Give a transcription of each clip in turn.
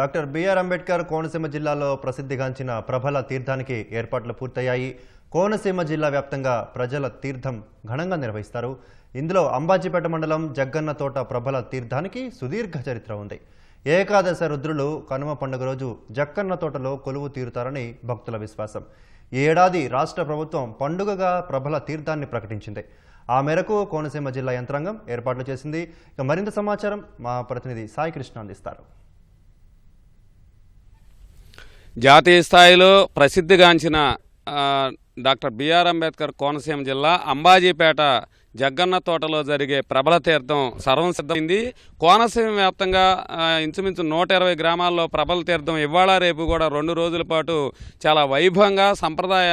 Doctor BR Ambedkar Konaseema జిల్లాలో ప్రసిద్ధిగాంచిన ప్రభల తీర్థానికి ఏర్పాట్లు పూర్తయ్యాయి. కోనసీమ జిల్లా వ్యాప్తంగా ప్రజల తీర్థం ఘనంగా నిర్వహిస్తారు. ఇందులో అంబాజీపేట మండలం జగ్గన్న తోట ప్రభల తీర్థానికి సుదీర్ఘ చరిత్ర ఉంది. ఏకాదశ రుద్రులు కనుమ పండుగ రోజు జక్కన్న తోటలో కొలువు తీరుతారని భక్తుల విశ్వాసం. ఈ ఏడాది రాష్ట్ర ప్రభుత్వం పండుగగా ప్రభల తీర్థాన్ని ప్రకటించింది. ఆ మేరకు కోనసీమ జిల్లా యంత్రాంగం ఏర్పాట్లు చేసింది. ఇక మరింత సమాచారం మా ప్రతినిధి సాయి కృష్ణ అందిస్తారు. జాతీయ స్థాయిలో ప్రసిద్ధిగాంచిన డాక్టర్ బిఆర్ అంబేద్కర్ కోనసీమ జిల్లా అంబాజీపేట జగ్గన్న తోటలో జరిగే ప్రబల తీర్థం సర్వసిద్ధమైంది కోనసీమ వ్యాప్తంగా ఇంచుమించు నూట ఇరవై గ్రామాల్లో ప్రబల తీర్థం ఇవాళ రేపు కూడా రెండు రోజుల పాటు చాలా వైభవంగా సంప్రదాయ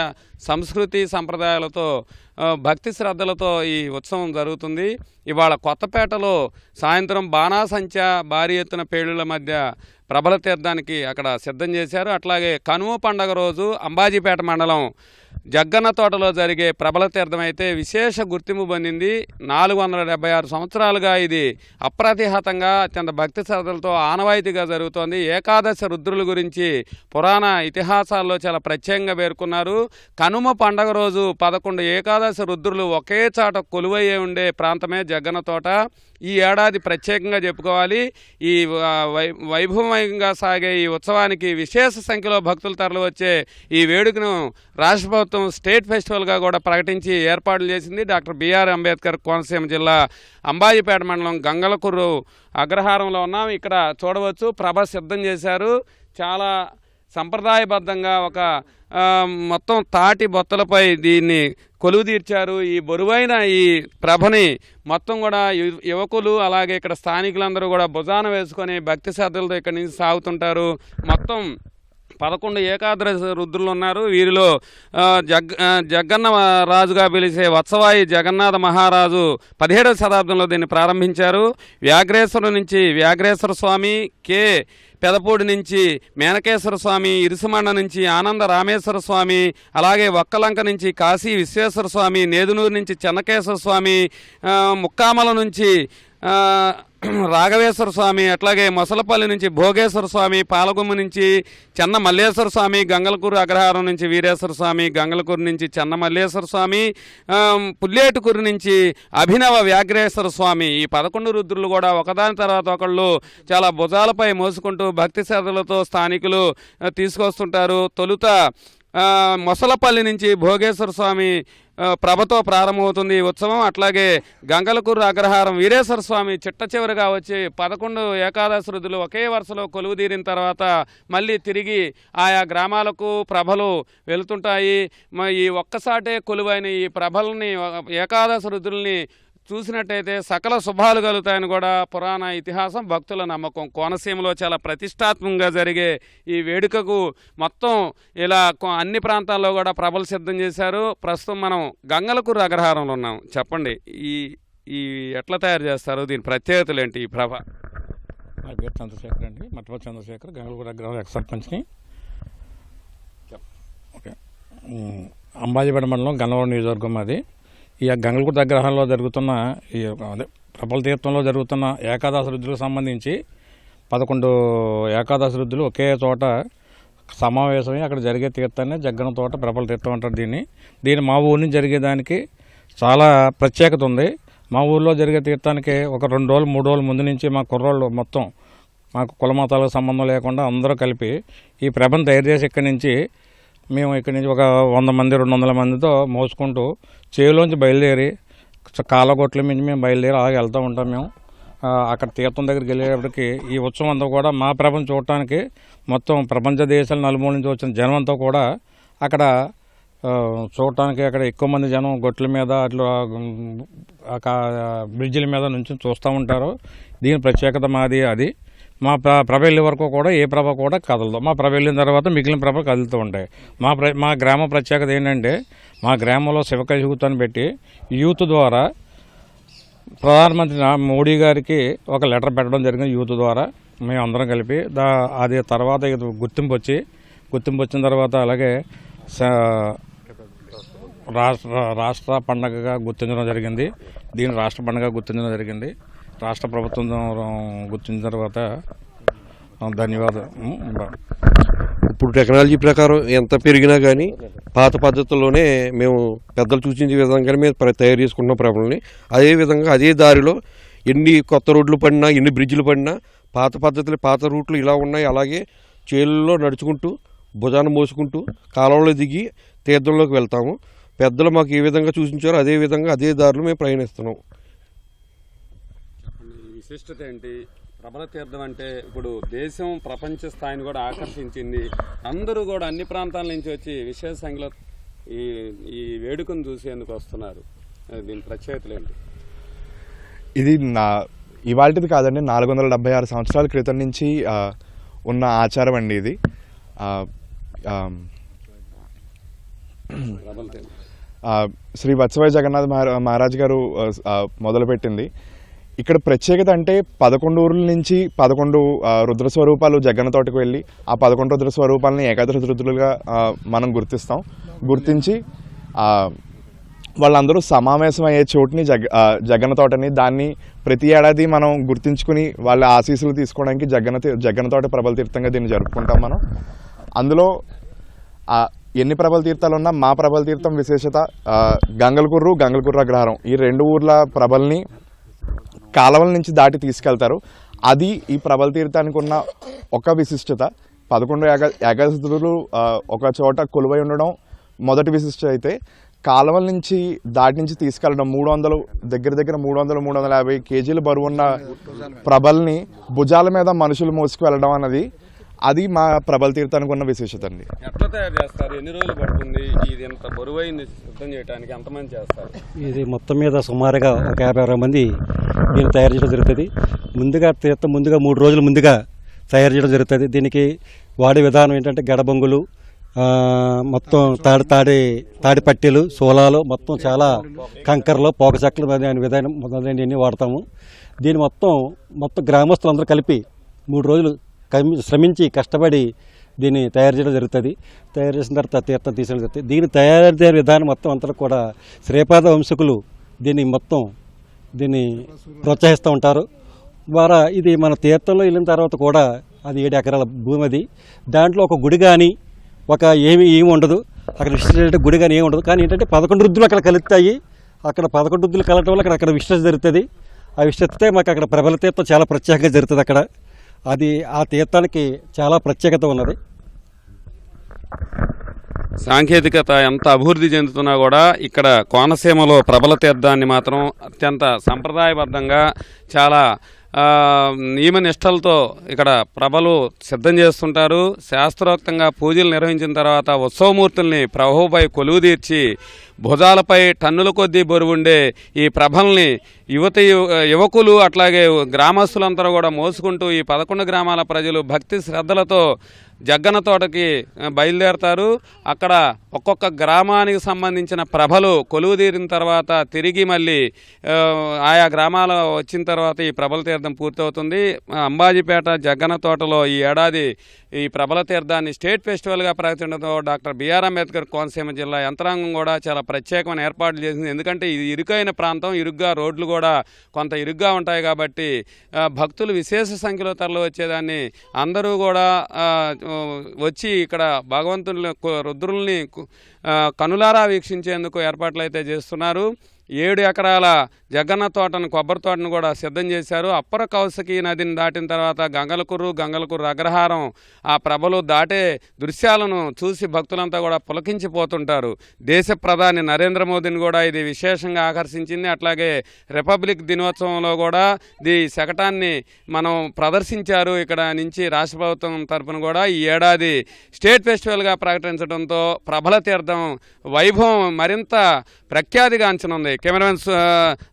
సంస్కృతి సంప్రదాయాలతో భక్తి శ్రద్ధలతో ఈ ఉత్సవం జరుగుతుంది. ఇవాళ కొత్తపేటలో సాయంత్రం బాణాసంచ భారీ ఎత్తున పేలుల మధ్య ప్రబల తీర్థానికి అక్కడ సిద్ధం చేశారు. అట్లాగే కనుమ పండగ రోజు అంబాజీపేట మండలం జగ్గన్న తోటలో జరిగే ప్రబల తీర్థం అయితే విశేష గుర్తింపు పొందింది. నాలుగు వందల డెబ్బై ఆరు సంవత్సరాలుగా ఇది అప్రతిహతంగా అత్యంత భక్తి శ్రద్ధలతో ఆనవాయితీగా జరుగుతోంది. ఏకాదశ రుద్రుల గురించి పురాణ ఇతిహాసాల్లో చాలా ప్రత్యేకంగా పేర్కొన్నారు. కనుమ పండగ రోజు పదకొండు ఏకాదశ రుద్రులు ఒకే చాట కొలువయ్యే ఉండే ప్రాంతమే జగ్గన్న తోట. ఈ ఏడాది ప్రత్యేకంగా చెప్పుకోవాలి. ఈ వై వైభవంగా సాగే ఈ ఉత్సవానికి విశేష సంఖ్యలో భక్తులు తరలివచ్చే ఈ వేడుకను రాష్ట్ర ప్రభుత్వం స్టేట్ ఫెస్టివల్గా కూడా ప్రకటించి ఏర్పాట్లు చేసింది డాక్టర్ బిఆర్ అంబేద్కర్ కోనసీమ జిల్లా అంబాజీపేట మండలం గంగలకుర్రు అగ్రహారంలో ఉన్నాం. ఇక్కడ చూడవచ్చు ప్రభ సిద్ధం చేశారు. చాలా సంప్రదాయబద్ధంగా ఒక మొత్తం తాటి బొత్తలపై దీన్ని కొలువు తీర్చారు ఈ బరువైన ఈ ప్రభని మొత్తం కూడా యువకులు అలాగే ఇక్కడ స్థానికులందరూ కూడా భుజాన వేసుకొని భక్తి శ్రద్ధలతో ఇక్కడి నుంచి సాగుతుంటారు. మొత్తం పదకొండు ఏకాదశ రుద్రులు ఉన్నారు వీరిలో జగ్ జగన్న రాజుగా పిలిచే వత్సవాయి జగన్నాథ మహారాజు పదిహేడవ శతాబ్దంలో దీన్ని ప్రారంభించారు. వ్యాఘ్రేశ్వరు నుంచి వ్యాఘ్రేశ్వర స్వామి కే. పెదపూడి నుంచి మేనకేశ్వర స్వామి ఇరుసుమండ నుంచి ఆనంద రామేశ్వర స్వామి అలాగే ఒక్కలంక నుంచి కాశీ విశ్వేశ్వర స్వామి నేదునూరు నుంచి చెన్నకేశ్వర స్వామి ముక్కామల నుంచి రాఘవేశ్వర స్వామి అట్లాగే మొసలపల్లి నుంచి భోగేశ్వర స్వామి పాలగుమ్మ నుంచి చెన్న మల్లేశ్వర స్వామి గంగలకూరు అగ్రహారం నుంచి వీరేశ్వర స్వామి గంగలకూరు నుంచి చెన్న మల్లేశ్వర స్వామి పుల్లేటుకూరు నుంచి అభినవ వ్యాఘ్రేశ్వర స్వామి. ఈ పదకొండు రుద్రులు కూడా ఒకదాని తర్వాత ఒకళ్ళు చాలా భుజాలపై మోసుకుంటూ భక్తి శ్రద్ధలతో స్థానికులు తీసుకొస్తుంటారు. తొలుత మొసలపల్లి నుంచి భోగేశ్వర స్వామి ప్రభతో ప్రారంభమవుతుంది ఈ ఉత్సవం. అట్లాగే గంగలకూరు అగ్రహారం వీరేశ్వర స్వామి చిట్ట చివరిగా వచ్చి పదకొండు ఏకాదశి రుదులు ఒకే వరుసలో కొలువు తీరిన తర్వాత మళ్ళీ తిరిగి ఆయా గ్రామాలకు ప్రభలు వెళుతుంటాయి. ఈ ఒక్కసాటే కొలువైన ఈ ప్రభల్ని ఏకాదశి రుదుల్ని చూసినట్టయితే సకల శుభాలు కలుగుతాయని కూడా పురాణ ఇతిహాసం భక్తుల నమ్మకం. కోనసీమలో చాలా ప్రతిష్టాత్మకంగా జరిగే ఈ వేడుకకు మొత్తం ఇలా అన్ని ప్రాంతాల్లో కూడా ప్రభలు సిద్ధం చేశారు. ప్రస్తుతం మనం గంగలకూరు అగ్రహారంలో ఉన్నాం. చెప్పండి ఈ ఈ ఎట్లా తయారు చేస్తారు? దీని ప్రత్యేకతలు ఏంటి ఈ ప్రభ? నా పేరు చంద్రశేఖర్ అండి. మట్టపల్లి చంద్రశేఖర్ గంగలగూడ అగ్రహారం ఎక్స్ సర్పంచ్ని ఓకే. అంబాజీపేట మండలం గన్నవరం నియోజకవర్గం అది ఈ గంగలగూడ అగ్రహారంలో జరుగుతున్న ఈ అదే ప్రబల తీర్థంలో జరుగుతున్న ఏకాదశి రుద్రులకు సంబంధించి పదకొండు ఏకాదశి రుద్రులు ఒకే చోట సమావేశమై అక్కడ జరిగే తీర్థాన్ని జగ్గన తోట ప్రబల తీర్థం అంటారు దీన్ని. దీన్ని మా ఊరి నుంచి జరిగేదానికి చాలా ప్రత్యేకత ఉంది. మా ఊర్లో జరిగే తీర్థానికి ఒక రెండు రోజులు మూడు రోజుల ముందు నుంచి మా కుర్రోళ్ళు మొత్తం మాకు కులమతాలకు సంబంధం లేకుండా అందరూ కలిపి ఈ ప్రభను తయారు చేసి ఇక్కడి నుంచి మేము ఇక్కడి నుంచి ఒక వంద మంది రెండు వందల మందితో మోసుకుంటూ చేలోంచి బయలుదేరి కాలగొట్ల నుంచి మేము బయలుదేరి అలాగే వెళ్తూ ఉంటాం మేము. అక్కడ తీర్థం దగ్గరికి వెళ్ళేటప్పటికి ఈ ఉత్సవం అంతా కూడా మా ప్రపంచం చూడటానికి మొత్తం ప్రపంచ దేశాల నలుమూల నుంచి వచ్చిన జనం అంతా కూడా అక్కడ చూడటానికి అక్కడ ఎక్కువ మంది జనం గొట్ల మీద అట్లా బ్రిడ్జిల మీద నుంచి చూస్తూ ఉంటారు. దీని ప్రత్యేకత మాది అది. మా ప్ర ప్రభ వెళ్ళే వరకు కూడా ఏ ప్రభ కూడా కదలదు. మా ప్రభ వెళ్ళిన తర్వాత మిగిలిన ప్రభ కదులుతూ ఉంటాయి. మా ప్ర మా గ్రామ ప్రత్యేకత ఏంటంటే మా గ్రామంలో శివక యూత్ని పెట్టి యూత్ ద్వారా ప్రధానమంత్రి మోడీ గారికి ఒక లెటర్ పెట్టడం జరిగింది యూత్ ద్వారా. మేము అందరం కలిపి దా అది తర్వాత ఇది గుర్తింపు వచ్చి గుర్తింపు వచ్చిన తర్వాత అలాగే రాష్ట్ర రాష్ట్ర పండగగా గుర్తించడం జరిగింది. దీన్ని రాష్ట్ర పండగగా గుర్తించడం జరిగింది. రాష్ట్ర ప్రభుత్వం గుర్తించిన తర్వాత ఆ, ధన్యవాదాలు. ఇప్పుడు టెక్నాలజీ ప్రకారం ఎంత పెరిగినా కానీ పాత పద్ధతుల్లోనే మేము పెద్దలు సూచించే విధంగానే మేము తయారు చేసుకుంటున్నాం ప్రభల్ని అదే విధంగా అదే దారిలో ఎన్ని కొత్త రోడ్లు పడినా ఎన్ని బ్రిడ్జ్లు పడినా పాత పద్ధతులు పాత రూట్లు ఇలా ఉన్నాయి. అలాగే చేలుల్లో నడుచుకుంటూ భుజాన్ని మోసుకుంటూ కాలంలో దిగి తీర్థంలోకి వెళ్తాము. పెద్దలు మాకు ఏ విధంగా సూచించారో అదే విధంగా అదే దారిలో మేము ప్రయాణిస్తున్నాం. విశిష్టత ఏంటి? ప్రబల తీర్థం అంటే ఇప్పుడు దేశం ప్రపంచ స్థాయిని కూడా ఆకర్షించింది. అందరూ కూడా అన్ని ప్రాంతాల నుంచి వచ్చి విశేష సంఖ్యలో ఈ ఈ వేడుకను చూసేందుకు వస్తున్నారు. దీని ప్రత్యేకతలు ఏంటి? ఇది నా ఇవాళది కాదండి నాలుగు వందల డెబ్బై ఆరు సంవత్సరాల క్రితం నుంచి ఉన్న ఆచారం అండి ఇది. శ్రీ వత్సవై జగన్నాథ్ మహారా- మహారాజ్ గారు మొదలుపెట్టింది. ఇక్కడ ప్రత్యేకత అంటే పదకొండు ఊర్ల నుంచి పదకొండు రుద్ర స్వరూపాలు జగన్న తోటకు వెళ్ళి ఆ పదకొండు రుద్ర స్వరూపాలని ఏకాదశ రుద్రులుగా మనం గుర్తిస్తాం. గుర్తించి వాళ్ళందరూ సమావేశం అయ్యే చోటుని జగ ఆ, జగన్న తోటని దాన్ని ప్రతి ఏడాది మనం గుర్తించుకుని వాళ్ళ ఆశీస్సులు తీసుకోవడానికి జగన్న తీ- జగన్న తోట ప్రబల తీర్థంగా దీన్ని జరుపుకుంటాం మనం. అందులో ఎన్ని ప్రబల తీర్థాలు ఉన్నా మా ప్రబల తీర్థం విశేషత గంగలకుర్రు గంగలకుర్రు అగ్రహారం ఈ రెండు ఊర్ల ప్రభల్ని కాలవల నుంచి దాటి తీసుకెళ్తారు. అది ఈ ప్రబల తీర్థానికి ఉన్న ఒక విశిష్టత. పదకొండు ఏక ఏకాదశులు ఒక చోట కొలువై ఉండడం మొదటి విశిష్టత అయితే కాలువల నుంచి దాటి నుంచి తీసుకెళ్ళడం మూడు వందలు దగ్గర దగ్గర మూడు వందలు మూడు వందల యాభై కేజీలు బరువున్న ప్రభల్ని భుజాల మీద మనుషులు మోసుకు వెళ్ళడం అన్నది అది మా ప్రబల తీర్థానికి ఉన్న విశేషత అండి. ఎట్లా తయారు చేస్తారు? ఎన్ని రోజులు పడుతుంది? ఇది ఇంత బరువైంది సిద్ధం చేయడానికి ఎంతమంది చేస్తారు? ఇది మొత్తం మీద సుమారుగా ఒక యాభై అరవై మంది దీన్ని తయారు చేయడం జరుగుతుంది. ముందుగా తీర్థం ముందుగా మూడు రోజుల ముందుగా తయారు చేయడం జరుగుతుంది. దీనికి వాడే విధానం ఏంటంటే గడబొంగులు ఆ, మొత్తం తాడి తాడి తాడి పట్టీలు సోలాలు మొత్తం చాలా కంకరలు పోక చెక్కలు అనే విధానం మొదలైనవన్నీ వాడతాము. దీన్ని మొత్తం మొత్తం గ్రామస్తులందరూ కలిపి మూడు రోజులు శ్రమించి కష్టపడి దీన్ని తయారు చేయడం జరుగుతుంది. తయారు చేసిన తర్వాత తీర్థం తీసడం జరుగుతుంది. దీన్ని తయారు చేసే విధానం మొత్తం అంతా కూడా శ్రీపాద వంశకులు దీన్ని మొత్తం దీన్ని ప్రోత్సహిస్తూ ఉంటారు. ద్వారా ఇది మన తీర్థంలో వెళ్ళిన తర్వాత కూడా అది ఏడు ఎకరాల భూమి అది. దాంట్లో ఒక గుడి కానీ ఒక ఏమి ఏమి ఉండదు. అక్కడ విశిష్ట గుడి కానీ ఏమి ఉండదు. కానీ ఏంటంటే పదకొండు రుద్దులు అక్కడ కలుస్తాయి అక్కడ పదకొండు రుద్దులు కలగటం వల్ల అక్కడ అక్కడ విశిష్టత జరుగుతుంది. ఆ విశిష్టతే మాకు అక్కడ ప్రబలతీర్థం చాలా ప్రత్యేకంగా జరుగుతుంది అక్కడ. అది ఆ తీర్థానికి చాలా ప్రత్యేకత ఉన్నది. సాంకేతికత ఎంత అభివృద్ధి చెందుతున్నా కూడా ఇక్కడ కోనసీమలో ప్రబల తీర్థాన్ని మాత్రం అత్యంత సంప్రదాయబద్ధంగా చాలా నియమ నిష్టలతో ఇక్కడ ప్రభలు సిద్ధం చేస్తుంటారు. శాస్త్రోక్తంగా పూజలు నిర్వహించిన తర్వాత ఉత్సవమూర్తుల్ని ప్రభువుపై కొలువు తీర్చి భుజాలపై టన్నుల కొద్దీ బరువుండే ఈ ప్రభల్ని యువత యువ- యువకులు అట్లాగే గ్రామస్తులందరూ కూడా మోసుకుంటూ ఈ పదకొండు గ్రామాల ప్రజలు భక్తి శ్రద్ధలతో జగ్గన తోటకి బయలుదేరతారు. అక్కడ ఒక్కొక్క గ్రామానికి సంబంధించిన ప్రభలు కొలువుదీరిన తర్వాత తిరిగి మళ్ళీ ఆయా గ్రామాల వచ్చిన తర్వాత ఈ ప్రభల తీర్థం పూర్తవుతుంది. అంబాజీపేట జగ్గన తోటలో ఈ ఏడాది ఈ ప్రభల తీర్థాన్ని స్టేట్ ఫెస్టివల్గా ప్రకటించడంతో డాక్టర్ బిఆర్ అంబేద్కర్ కోనసీమ జిల్లా యంత్రాంగం కూడా చాలా ప్రత్యేకమైన ఏర్పాట్లు చేసింది. ఎందుకంటే ఇది ఇరుకైన ప్రాంతం ఇరుగ్గా రోడ్లు కూడా కూడా కొంత ఇరుగ్గా ఉంటాయి కాబట్టి భక్తులు విశేష సంఖ్యలో తరలి వచ్చేదాన్ని అందరూ కూడా వచ్చి ఇక్కడ భగవంతుని రుద్రుల్ని కనులారా వీక్షించేందుకు ఏర్పాట్లు అయితే చేస్తున్నారు. ఏడు ఎకరాల జగన్న తోటను కొబ్బరి తోటను కూడా సిద్ధం చేశారు. అప్పర కౌసకి నదిని దాటిన తర్వాత గంగలకుర్రు గంగలకుర్రు అగ్రహారం ఆ ప్రభలు దాటే దృశ్యాలను చూసి భక్తులంతా కూడా పులకించిపోతుంటారు. దేశ ప్రధాని నరేంద్ర మోదీని కూడా ఇది విశేషంగా ఆకర్షించింది. అట్లాగే రిపబ్లిక్ దినోత్సవంలో కూడా ఈ శకటాన్ని మనం ప్రదర్శించారు ఇక్కడ నుంచి రాష్ట్ర ప్రభుత్వం తరపున కూడా ఈ ఏడాది స్టేట్ ఫెస్టివల్గా ప్రకటించడంతో ప్రభల తీర్థం వైభవం మరింత ప్రఖ్యాతిగాంచనుంది. కెమెరామెన్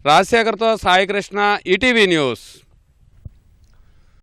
రాజశేఖర్తో సాయి కృష్ణ ఈటీవీ న్యూస్.